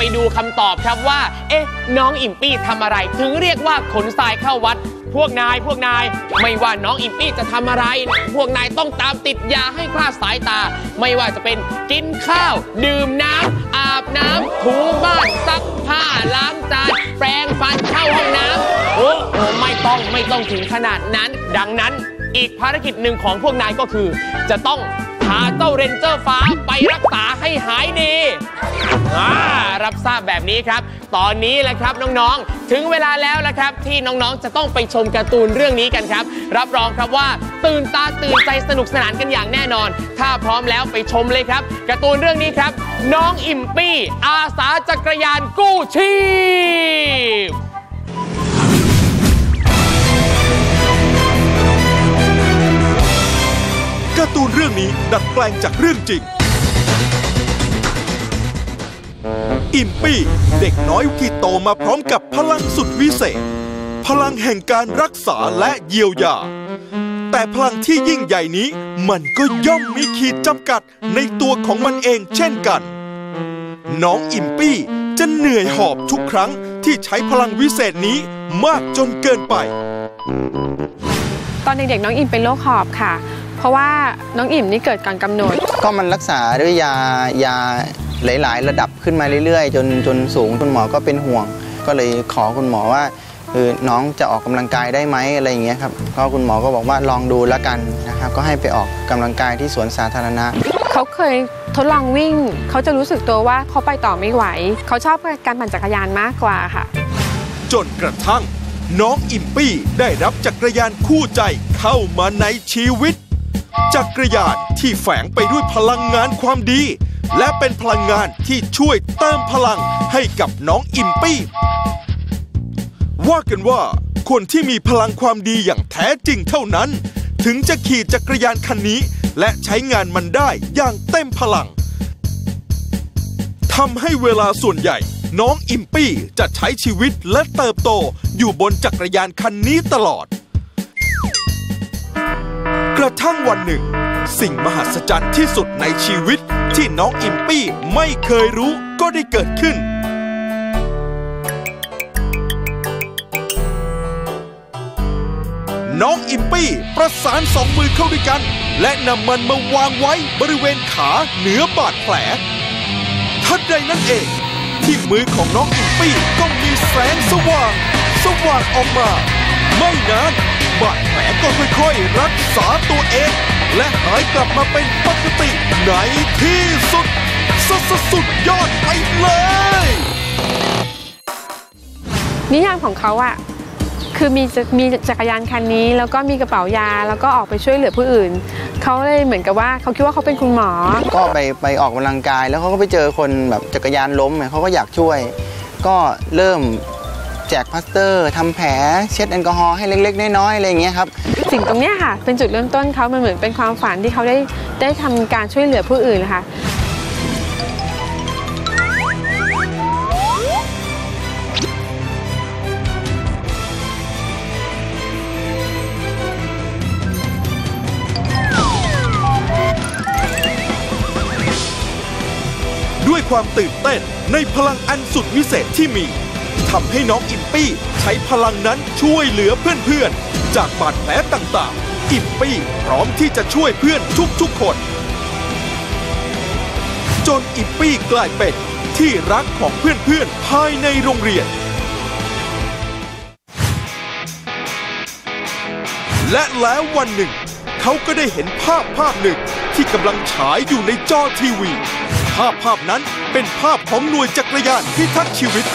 ไปดูคำตอบครับว่า เอ๊ะ น้องอิมปี้ทำอะไร ถึงเรียกว่าขนทรายเข้าวัด พวกนายพวกนาย ไม่ว่าน้องอิมปี้จะทำอะไร พวกนายต้องตามติดยาให้คลาดสายตา ไม่ว่าจะเป็นกินข้าว ดื่มน้ำอาบน้ำถูบ้านซักผ้าล้างจานแปรงฟันเข้าห้องน้ำโอ้โอ้ไม่ต้องไม่ต้องถึงขนาดนั้น ดังนั้นอีกภารกิจหนึ่งของพวกนายก็คือ จะต้องาเจ้าเรนเจอร์ฟ้าไปรักษาให้หายดีอ่ารับทราบแบบนี้ครับ ตอนนี้แหละครับน้องๆ ถึงเวลาแล้วละครับที่น้องๆ จะต้องไปชมการ์ตูนเรื่องนี้กันครับ รับรองครับว่าตื่นตาตื่นใจสนุกสนานกันอย่างแน่นอน ถ้าพร้อมแล้วไปชมเลยครับการ์ตูนเรื่องนี้ครับ น้องอิมปี้ อาสาจักรยานกู้ชีพ ตูนเรื่องนี้ดัดแปลงจากเรื่องจริง อิมปี้ เด็กน้อยที่โตมาพร้อมกับพลังสุดวิเศษ พลังแห่งการรักษาและเยียวยา แต่พลังที่ยิ่งใหญ่นี้มันก็ย่อมมีขีดจำกัดในตัวของมันเองเช่นกัน น้องอิมปี้จะเหนื่อยหอบทุกครั้งที่ใช้พลังวิเศษนี้มากจนเกินไป ตอนเด็กๆน้องอิมเป็นโรคหอบค่ะ เพราะว่าน้องอิ่มนี่เกิดก่อนกำหนด ก็มันรักษาด้วยยายาหลาย ๆ ระดับขึ้นมาเรื่อย ๆ จนจนสูงคุณหมอก็เป็นห่วง ก็เลยขอคุณหมอว่าเออน้องจะออกกำลังกายได้ไหมอะไรอย่างเงี้ยครับก็คุณหมอก็บอกว่าลองดูแล้วกันนะครับก็ให้ไปออกกำลังกายที่สวนสาธารณะ เขาเคยทดลองวิ่ง เขาจะรู้สึกตัวว่าเขาไปต่อไม่ไหว เขาชอบการปั่นจักรยานมากกว่าค่ะ จนกระทั่ง น้องอิมปี้ได้รับจักรยานคู่ใจเข้ามาในชีวิต จักรยานที่แฝงไปด้วยพลังงานความดี และเป็นพลังงานที่ช่วยเติมพลังให้กับน้องอิมปี้ ว่ากันว่า คนที่มีพลังความดีอย่างแท้จริงเท่านั้น ถึงจะขี่จักรยานคันนี้ และใช้งานมันได้อย่างเต็มพลังทำให้เวลาส่วนใหญ่ น้องอิมปี้จะใช้ชีวิตและเติบโตอยู่บนจักรยานคันนี้ตลอด กระทั่งวันหนึ่ง สิ่งมหัศจรรย์ที่สุดในชีวิตที่น้องอิมปี้ไม่เคยรู้ก็ได้เกิดขึ้น น้องอิมปี้ประสานสองมือเข้าด้วยกัน และนำมันมาวางไว้บริเวณขาเหนือบาดแผลทันใดนั้นเอง ที่มือของน้องอิมปี้ก็มีแสงสว่าง สว่างออกมา ไม่นาน บาดแผลก็ค่อยๆ รักษาตัวเอง และหายกลับมาเป็นปกติในที่สุดสสสุดยอดไปเลย นิยามของเขาอะคือมีจะมีจักรยานคันนี้ แล้วก็มีกระเป๋ายาแล้วก็ออกไปช่วยเหลือผู้อื่น เขาเลยเหมือนกับว่าเขาคิดว่าเขาเป็นคุณหมอ ก็ไปไปออกกำลังกาย แล้วเขาก็ไปเจอคนแบบจักรยานล้มเนี่ยเขาก็อยากช่วย ก็เริ่ม แจกพลาสเตอร์ทำแผลเช็ดแอลกอฮอล์ให้เล็กๆ น้อยๆอะไรอย่างเงี้ยครับสิ่งตรงเนี้ยค่ะ เป็นจุดเริ่มต้นเขามันเหมือนเป็นความฝันที่เขาได้ได้ทำการช่วยเหลือผู้อื่นนะคะด้วยความตื่นเต้นในพลังอันสุดวิเศษที่มี ทำให้น้องอิมปี้ใช้พลังนั้นช่วยเหลือเพื่อนๆ จากบาดแผลต่างๆ อิมปี้พร้อมที่จะช่วยเพื่อนทุกๆคน จนอิมปี้กลายเป็นที่รักของเพื่อนๆ ภายในโรงเรียน และแล้ววันหนึ่ง เขาก็ได้เห็นภาพภาพหนึ่งที่กำลังฉายอยู่ในจอทีวี ภาพภาพนั้นเป็นภาพของหน่วยจักรยานพิทักษ์ชีวิต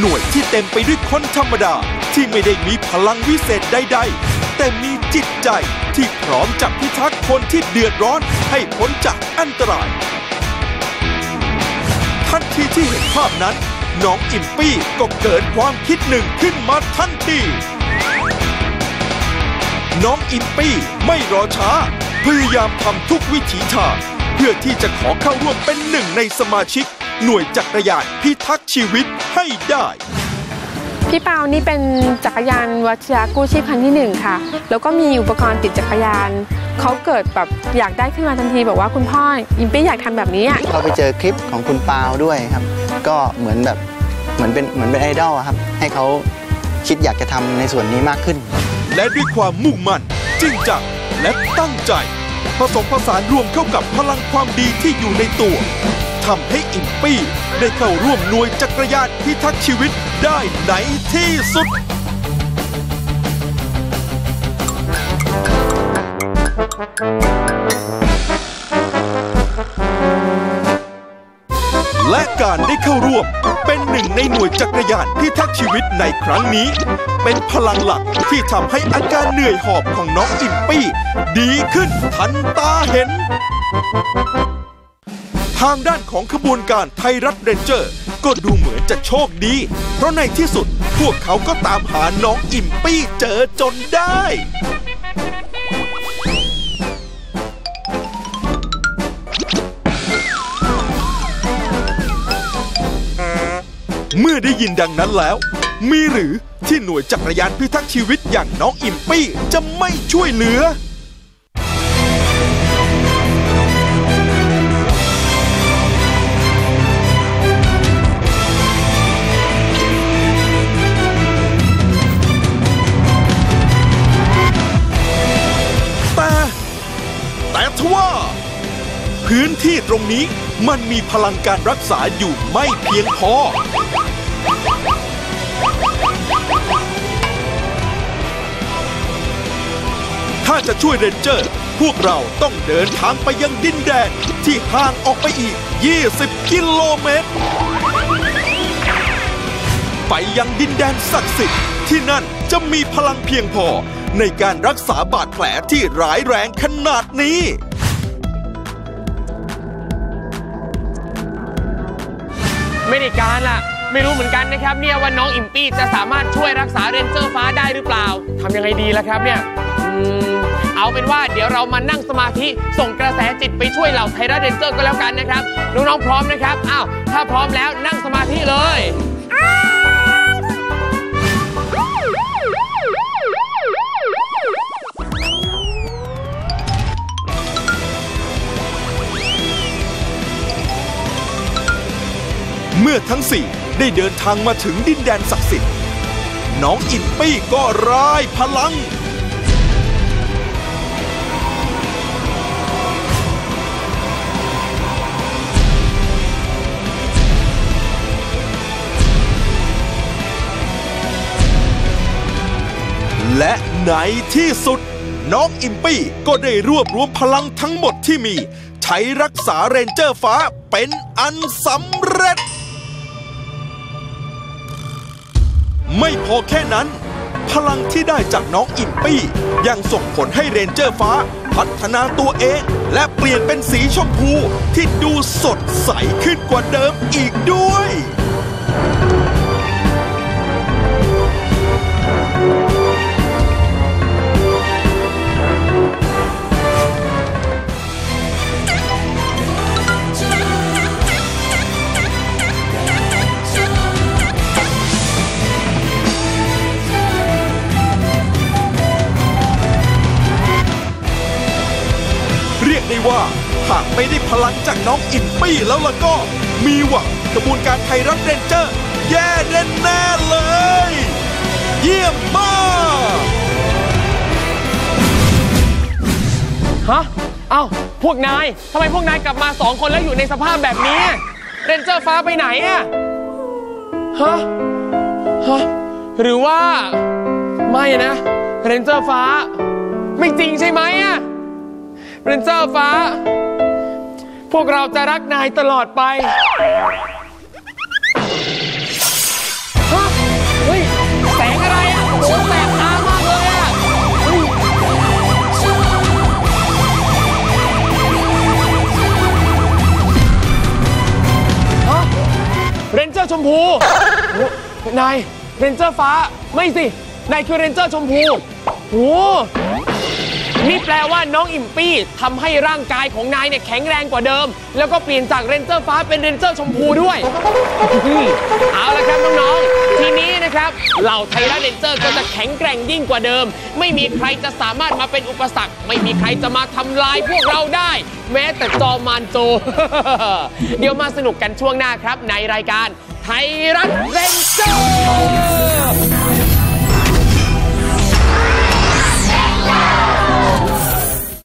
หน่วยที่เต็มไปด้วยคนธรรมดา ที่ไม่ได้มีพลังวิเศษใด ๆ แต่มีจิตใจที่พร้อมจะพิทักษ์คนที่เดือดร้อนให้พ้นจากอันตราย ทันทีที่เห็นภาพนั้น น้องอิมปี้ก็เกิดความคิดหนึ่งขึ้นมาทันที น้องอิมปี้ไม่รอช้า พยายามทำทุกวิถีทางเพื่อที่จะขอเข้าร่วมเป็นหนึ่งในสมาชิก หน่วยจักรยานพิทักษ์ชีวิตให้ได้ พี่เปานี่เป็นจักรยานวัชยากู้ชีพคันที่หนึ่งค่ะ แล้วก็มีอุปกรณ์ติดจักรยาน เขาเกิดแบบอยากได้ขึ้นมาทันทีบอกว่าคุณพ่ออิมปี้อยากทำแบบนี้อะเราไปเจอคลิปของคุณปาวด้วยครับ ก็เหมือนแบบเหมือนเป็นเหมือนเป็นไอดอลอะครับ ให้เขาคิดอยากจะทำในส่วนนี้มากขึ้น และด้วยความมุ่งมั่นจริงจังและตั้งใจ ผสมผสานรวมเข้ากับพลังความดีที่อยู่ในตัว ทำให้อิมปี้ ได้เข้าร่วมหน่วยจักรยานพิทักษ์ชีวิตได้ในที่สุด และการได้เข้าร่วมเป็นหนึ่งในหน่วยจักรยานพิทักษ์ชีวิตในครั้งนี้ เป็นพลังหลักที่ทำให้อาการเหนื่อยหอบของน้องอิมปี้ ดีขึ้นทันตาเห็น ทางด้านของขบวนการไทยรัฐเรนเจอร์ ก็ดูเหมือนจะโชคดี เพราะในที่สุดพวกเขาก็ตามหาน้องอิมปี้เจอจนได้ เมื่อได้ยินดังนั้นแล้ว มีหรือที่หน่วยจักรยานพิทักษ์ชีวิตอย่างน้องอิมปี้จะไม่ช่วยเหลือ พื้นที่ตรงนี้มันมีพลังการรักษาอยู่ไม่เพียงพอ ถ้าจะช่วยเรนเจอร์ พวกเราต้องเดินทางไปยังดินแดนที่ห่างออกไปอีก 20 กิโลเมตร ไปยังดินแดนศักดิ์สิทธิ์ที่นั่นจะมีพลังเพียงพอในการรักษาบาดแผลที่ร้ายแรงขนาดนี้ ไม่ได้การล่ะ ไม่รู้เหมือนกันนะครับเนี่ยว่าน้องอิมปี้จะสามารถช่วยรักษาเรนเจอร์ฟ้าได้หรือเปล่าทำยังไงดีล่ะครับเนี่ยอืมเอาเป็นว่าเดี๋ยวเรามานั่งสมาธิส่งกระแสจิตไปช่วยเหล่าไทยรัฐเรนเจอร์ก็แล้วกันนะครับน้องๆพร้อมนะครับอ้าวถ้าพร้อมแล้วนั่งสมาธิเลย เดินทางมาถึงดินแดนศักดิ์สิทธิ์น้องอิมปี้ก็ร่ายพลัง และในที่สุด น้องอิมปี้ก็ได้รวบรวมพลังทั้งหมดที่มี ใช้รักษาเรนเจอร์ฟ้าเป็นอันสำเร็จ ไม่พอแค่นั้น พลังที่ได้จากน้องอิมปี้ยังส่งผลให้เรนเจอร์ฟ้า พัฒนาตัวเอง และเปลี่ยนเป็นสีชมพูที่ดูสดใสขึ้นกว่าเดิมอีกด้วย ได้ว่า หากไม่ได้พลังจากน้องอินปี้แล้วล่ะก็ มีหวังกระบวนการไทยรัฐเรนเจอร์ แย่แน่ๆเลย เยี่ยมมากฮะ เอ้า พวกนายทำไมพวกนายกลับมาสองคนแล้วอยู่ในสภาพแบบนี้เรนเจอร์ฟ้าไปไหนอะฮะ ฮะ หรือว่า ไม่นะ เรนเจอร์ฟ้า ไม่จริงใช่ไหมอะ เรนเจอร์ฟ้า พวกเราจะรักนายตลอดไปฮะเฮ้ย แสงอะไรอะโอ้แสบตามากเลยอะเฮ้ยฮะเรนเจอร์ชมพูโอ้นาย เรนเจอร์ฟ้า ไม่สิ นายคือเรนเจอร์ชมพูโอ้ นี่แปลว่าน้องอิมปี้ทำให้ร่างกายของนายเนี่ยแข็งแรงกว่าเดิม แล้วก็เปลี่ยนจากเรนเจอร์ฟ้าเป็นเรนเจอร์ชมพูด้วยเอาละครับน้องๆทีนี้นะครับเหล่าไทยรัฐเรนเจอร์ก็จะแข็งแกร่งยิ่งกว่าเดิม ไม่มีใครจะสามารถมาเป็นอุปสรรค ไม่มีใครจะมาทำลายพวกเราได้ แม้แต่จอมานโจ เดี๋ยวมาสนุกกันช่วงหน้าครับในรายการไทยรัฐเรนเจอร์